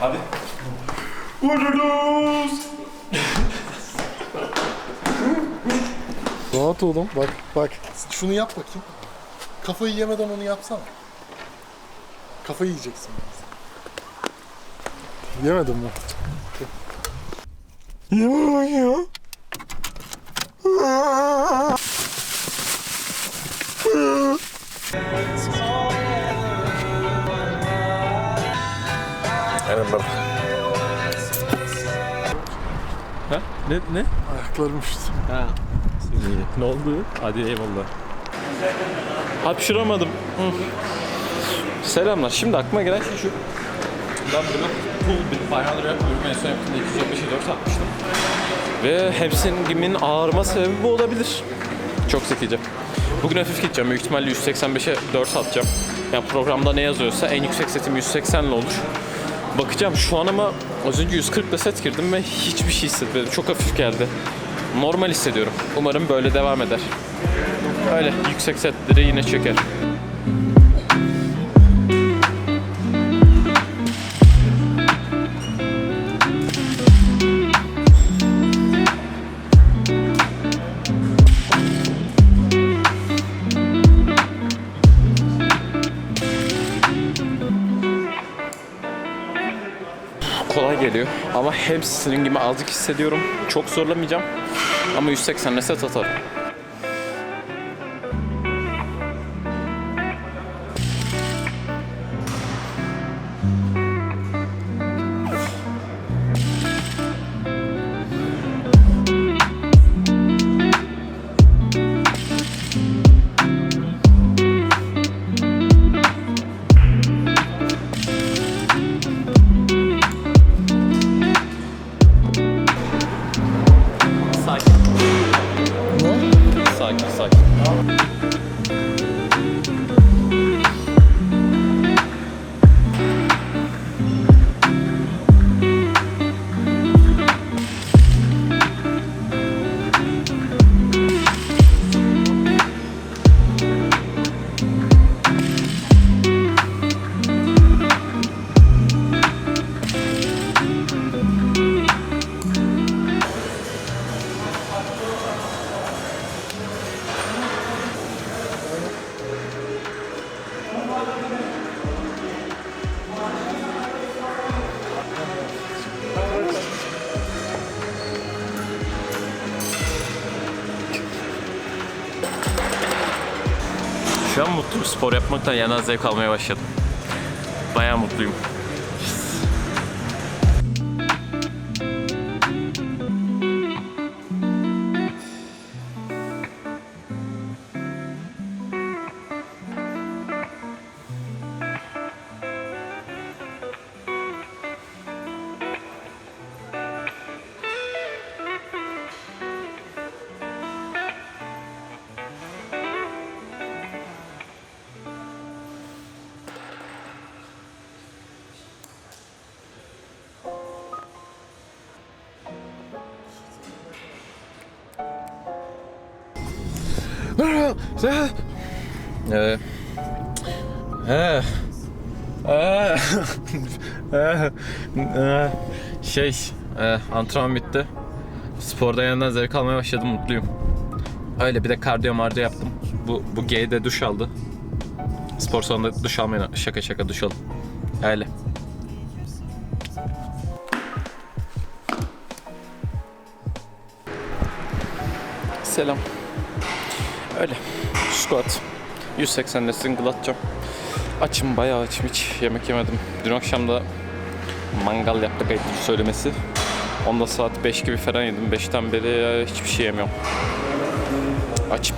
Hadi. Rahat oğlum. Bak bak. Şunu yap bakayım. Kafayı yemeden onu yapsana. Kafayı yiyeceksin. biraz. Yemedin mi? Yeme ya. Ha? Ne ne? Ayaklarım üşüdü. Ha. Ne oldu? Hadi eyvallah. Hapşıramadım. Hı. Selamlar. Şimdi aklıma gelen şey şu. Ben bunu full bir bayağıdır yapmıyorum. En son yaptığımda 275'e 4 atmıştım. Ve hepsinin ağrıma sebebi bu olabilir. Çok zekice. Bugün hafif gideceğim. Büyük ihtimalle 185'e 4 atacağım. Yani programda ne yazıyorsa en yüksek setim 180 ile olur. Bakacağım şu an ama az önce 140 ile set girdim ve hiçbir şey hissetmedim. Çok hafif geldi. Normal hissediyorum. Umarım böyle devam eder. Öyle yüksek setleri yine çeker. Geliyor. Ama hem sizin gibi azıcık hissediyorum. Çok zorlamayacağım. Ama 180'le set atarım. Mutluyum. Spor yapmaktan yana zevk almaya başladım. Bayağı mutluyum. Ee, ee, ee, ee, şey, ee, antrenman bitti. Sporda yanından zevk almaya başladım, mutluyum. Öyle bir de kardiyo mardiyo yaptım. Bu, bu G'de duş aldı. Spor salonunda duş almayın, şaka şaka duş alın. Öyle. Selam. Öyle. Squat. 180'le single atacağım. Açım bayağı açım hiç yemek yemedim. Dün akşam da mangal yaptık ayıptır söylemesi. Onda saat 5 gibi falan yedim. 5'ten beri hiçbir şey yemiyorum. Açım.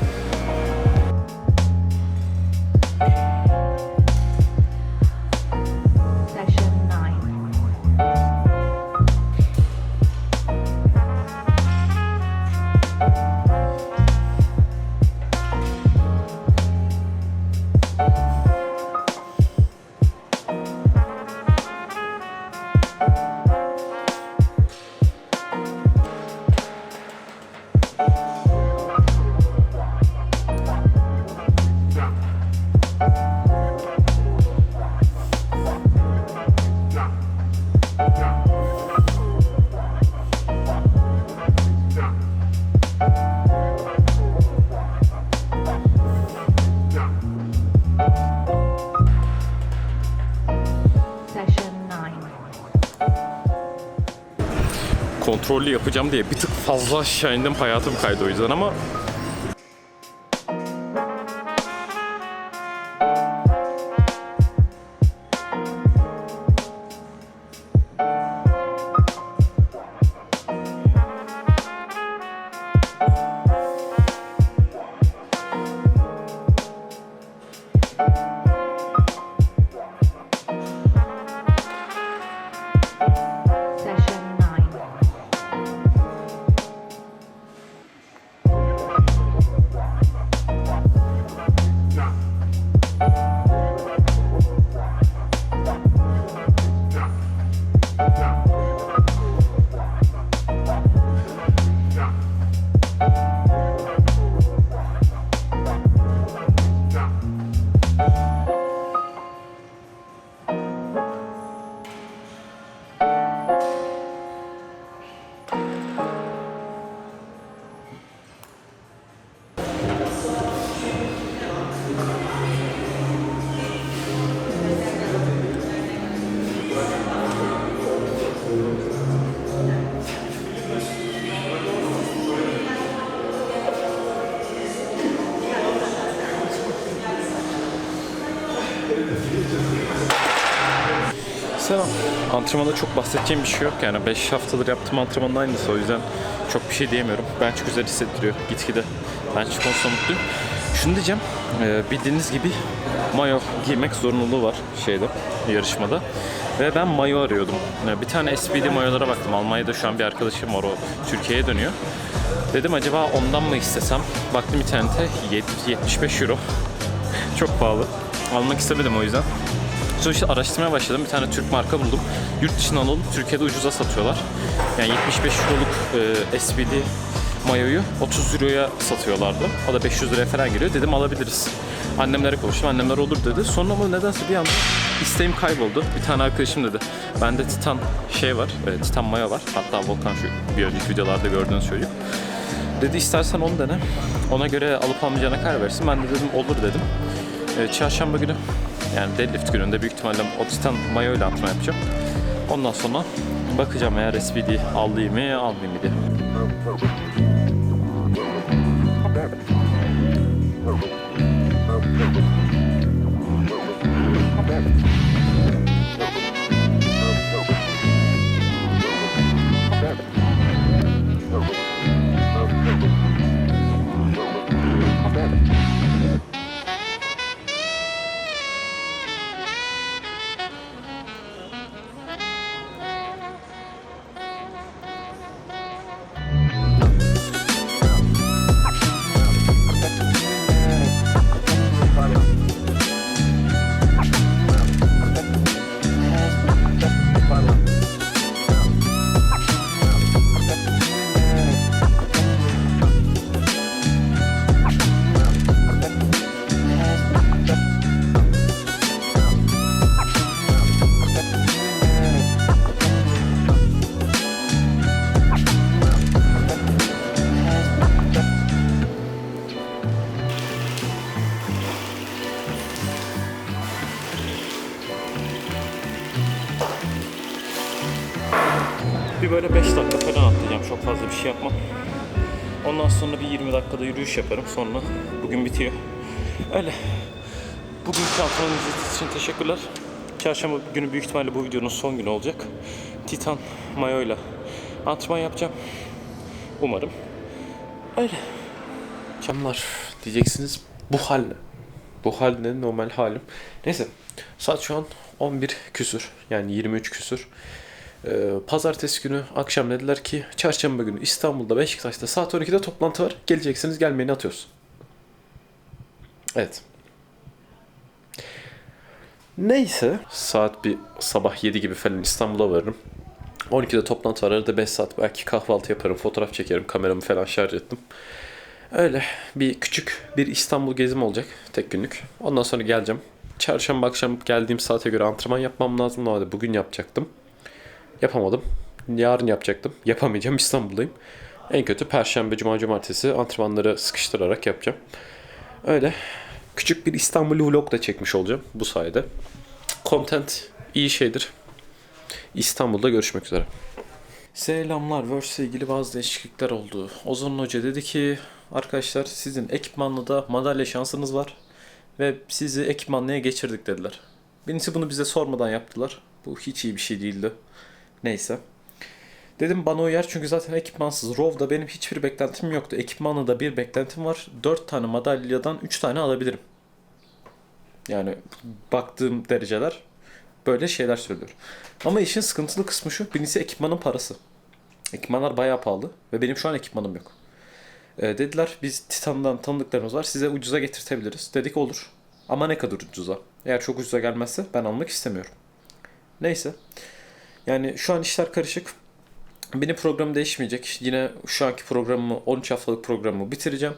Kontrollü yapacağım diye bir tık fazla aşağı indim. Hayatım kaydı o yüzden ama Selam. Antrenmanda çok bahsedeceğim bir şey yok yani 5 haftadır yaptığım antrenmanın aynısı o yüzden çok bir şey diyemiyorum. Ben çok güzel hissettiriyor gitgide. Ben çok konusunda mutluyum. Şunu diyeceğim, e, bildiğiniz gibi mayo giymek zorunluluğu var şeyde, yarışmada. Ve ben mayo arıyordum. E, Bir tane SPD mayolara baktım. Almanya'da şu an bir arkadaşım var o Türkiye'ye dönüyor. Dedim acaba ondan mı istesem? Baktım internete yet- 75 euro. çok pahalı. Almak istemedim o yüzden. Sonra işte araştırmaya başladım. Bir tane Türk marka buldum. Yurt dışından alıp Türkiye'de ucuza satıyorlar. Yani 75 euroluk e, SPD mayoyu 30 euroya satıyorlardı. O da 500 liraya falan geliyor. Dedim alabiliriz. Annemlere konuştum. Annemler olur dedi. Sonra ama nedense bir anda isteğim kayboldu. Bir tane arkadaşım dedi. Bende Titan şey var. E, Titan mayo var. Hatta Volkan şu bir önceki videolarda gördüğünüz çocuk. Dedi istersen onu dene. Ona göre alıp almayacağına karar versin. Ben de dedim olur dedim. E, çarşamba günü yani deadlift gününde büyük ihtimalle o Titan mayo ile antrenman yapacağım. Ondan sonra bakacağım eğer SPD alayım mı almayayım mı diye. Bir yürüyüş yaparım. Sonra bugün bitiyor. Öyle. Bugünkü antrenman izlediğiniz için teşekkürler. Çarşamba günü büyük ihtimalle bu videonun son günü olacak. Titan mayoyla antrenman yapacağım. Umarım. Öyle. Camlar diyeceksiniz bu hal ne? Bu hal ne? Normal halim. Neyse. Saat şu an 11 küsür. Yani 23 küsür. Ee, pazartesi günü akşam dediler ki çarşamba günü İstanbul'da Beşiktaş'ta saat 12'de toplantı var. Geleceksiniz gelmeyeni atıyoruz. Evet. Neyse. Saat bir sabah 7 gibi falan İstanbul'a varırım. 12'de toplantı var. Arada 5 saat belki kahvaltı yaparım, fotoğraf çekerim, kameramı falan şarj ettim. Öyle bir küçük bir İstanbul gezim olacak tek günlük. Ondan sonra geleceğim. Çarşamba akşam geldiğim saate göre antrenman yapmam lazım. Normalde bugün yapacaktım. Yapamadım. Yarın yapacaktım. Yapamayacağım. İstanbul'dayım. En kötü Perşembe, Cuma, Cumartesi antrenmanları sıkıştırarak yapacağım. Öyle. Küçük bir İstanbul vlog da çekmiş olacağım bu sayede. Content iyi şeydir. İstanbul'da görüşmek üzere. Selamlar. Verse ile ilgili bazı değişiklikler oldu. Ozan Hoca dedi ki arkadaşlar sizin ekipmanlıda madalya şansınız var ve sizi ekipmanlıya geçirdik dediler. Birincisi bunu bize sormadan yaptılar. Bu hiç iyi bir şey değildi. Neyse. Dedim bana uyar çünkü zaten ekipmansız. Rov'da benim hiçbir beklentim yoktu. Ekipmanlı da bir beklentim var. 4 tane madalyadan 3 tane alabilirim. Yani baktığım dereceler böyle şeyler söylüyor. Ama işin sıkıntılı kısmı şu. Birincisi ekipmanın parası. Ekipmanlar bayağı pahalı ve benim şu an ekipmanım yok. Ee, dediler biz Titan'dan tanıdıklarımız var size ucuza getirtebiliriz. Dedik olur. Ama ne kadar ucuza? Eğer çok ucuza gelmezse ben almak istemiyorum. Neyse. Yani şu an işler karışık. Benim programım değişmeyecek. Yine şu anki programımı 13 haftalık programımı bitireceğim.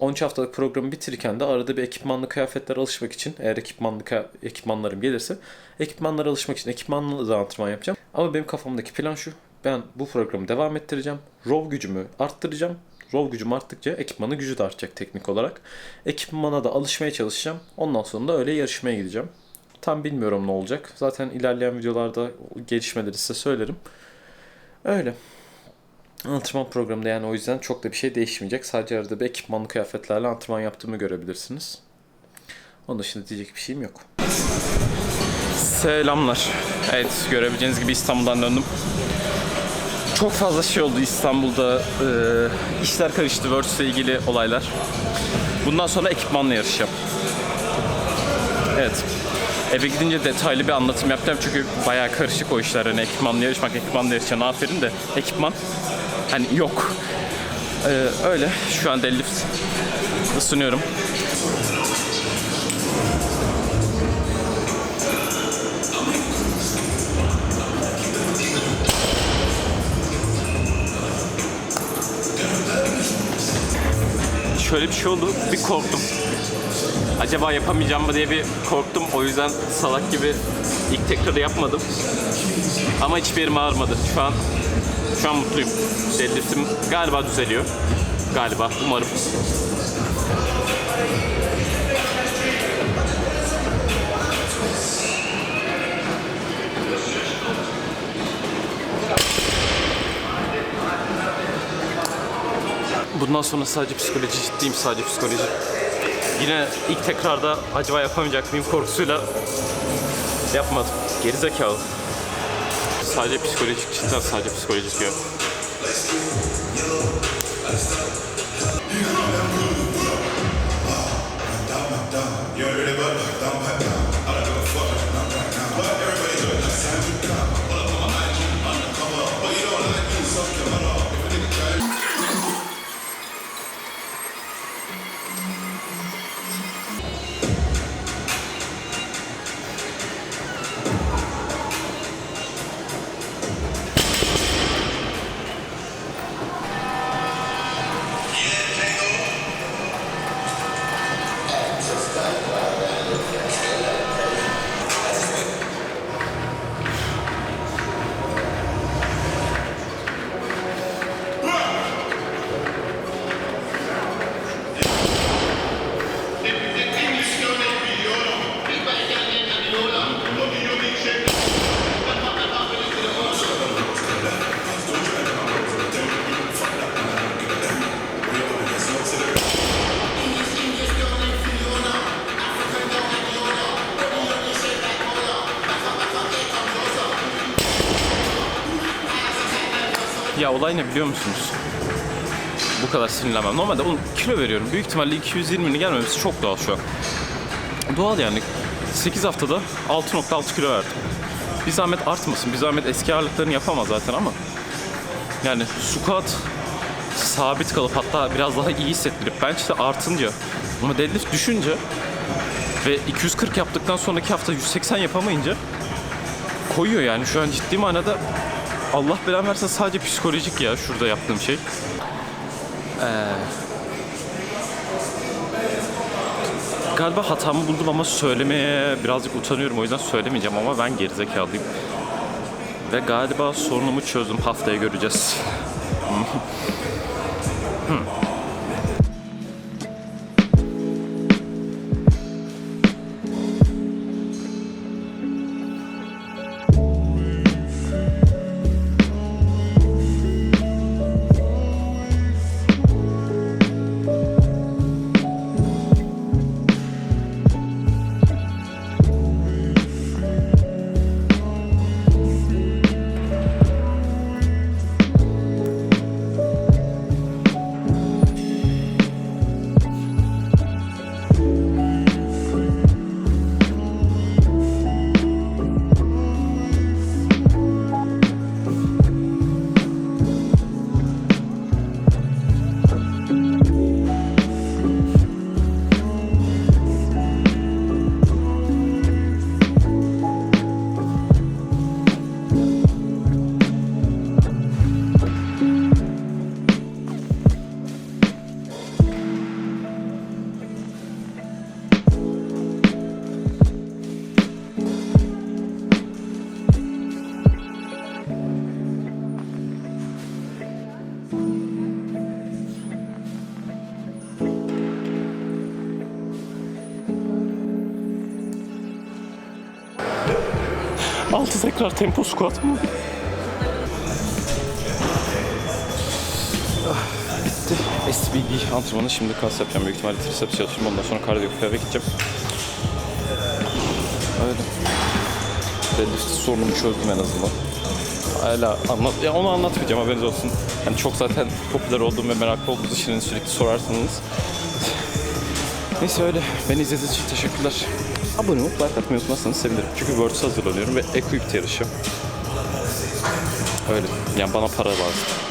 13 haftalık programı bitirirken de arada bir ekipmanlı kıyafetlere alışmak için eğer ekipmanlı ekipmanlarım gelirse ekipmanlara alışmak için ekipmanlı da antrenman yapacağım. Ama benim kafamdaki plan şu. Ben bu programı devam ettireceğim. Rov gücümü arttıracağım. Rov gücüm arttıkça ekipmanın gücü de artacak teknik olarak. Ekipmana da alışmaya çalışacağım. Ondan sonra da öyle yarışmaya gideceğim. Tam bilmiyorum ne olacak. Zaten ilerleyen videolarda gelişmeleri size söylerim. Öyle. Antrenman programında yani o yüzden çok da bir şey değişmeyecek. Sadece arada bir ekipmanlı kıyafetlerle antrenman yaptığımı görebilirsiniz. Onun dışında diyecek bir şeyim yok. Selamlar. Evet görebileceğiniz gibi İstanbul'dan döndüm. Çok fazla şey oldu İstanbul'da. Ee, işler karıştı. Worlds ile ilgili olaylar. Bundan sonra ekipmanla yarışacağım. Evet. Eve gidince detaylı bir anlatım yapacağım çünkü bayağı karışık o işler. Hani ekipmanla yarışmak, ekipmanla yarışacaksın aferin de ekipman hani yok. Ee, öyle. Şu an deadlift ısınıyorum. Şöyle bir şey oldu. Bir korktum. Acaba yapamayacağım mı diye bir korktum. O yüzden salak gibi ilk tekrarı yapmadım. Ama hiçbir yerim ağrımadı. Şu an şu an mutluyum. Deadlift'im galiba düzeliyor. Galiba. Umarım. Bundan sonra sadece psikoloji ciddiyim sadece psikoloji. Yine ilk tekrarda acaba yapamayacak mıyım korkusuyla yapmadım. Gerizekalı. Sadece psikolojik cidden sadece psikolojik ya. Ya olay ne biliyor musunuz? Bu kadar sinirlenmem. Normalde 10 kilo veriyorum. Büyük ihtimalle 220'nin gelmemesi çok doğal şu an. Doğal yani. 8 haftada 6.6 kilo verdim. Bir zahmet artmasın. Bir zahmet eski ağırlıklarını yapamaz zaten ama. Yani squat sabit kalıp hatta biraz daha iyi hissettirip bench de artınca ama deadlift düşünce ve 240 yaptıktan sonraki hafta 180 yapamayınca koyuyor yani şu an ciddi manada Allah belanı versin sadece psikolojik ya şurada yaptığım şey. Ee, galiba hatamı buldum ama söylemeye birazcık utanıyorum o yüzden söylemeyeceğim ama ben gerizekalıyım. Ve galiba sorunumu çözdüm. Haftaya göreceğiz. Altı tekrar tempo squat mı? Bitti. SBB antrenmanı. Şimdi kas yapacağım. Büyük ihtimalle triceps çalışırım. Ondan sonra kardiyo eve gideceğim. Öyle. Deadlift sorunumu çözdüm en azından. Hala anlat, ya onu anlatmayacağım haberiniz olsun. Yani çok zaten popüler olduğum ve meraklı olduğunuz için sürekli sorarsanız. Neyse öyle. Beni izlediğiniz için teşekkürler. Abone olup like atmayı unutmazsanız sevinirim. Çünkü Worlds hazırlanıyorum ve Equipped yarışı. Öyle. Yani bana para lazım.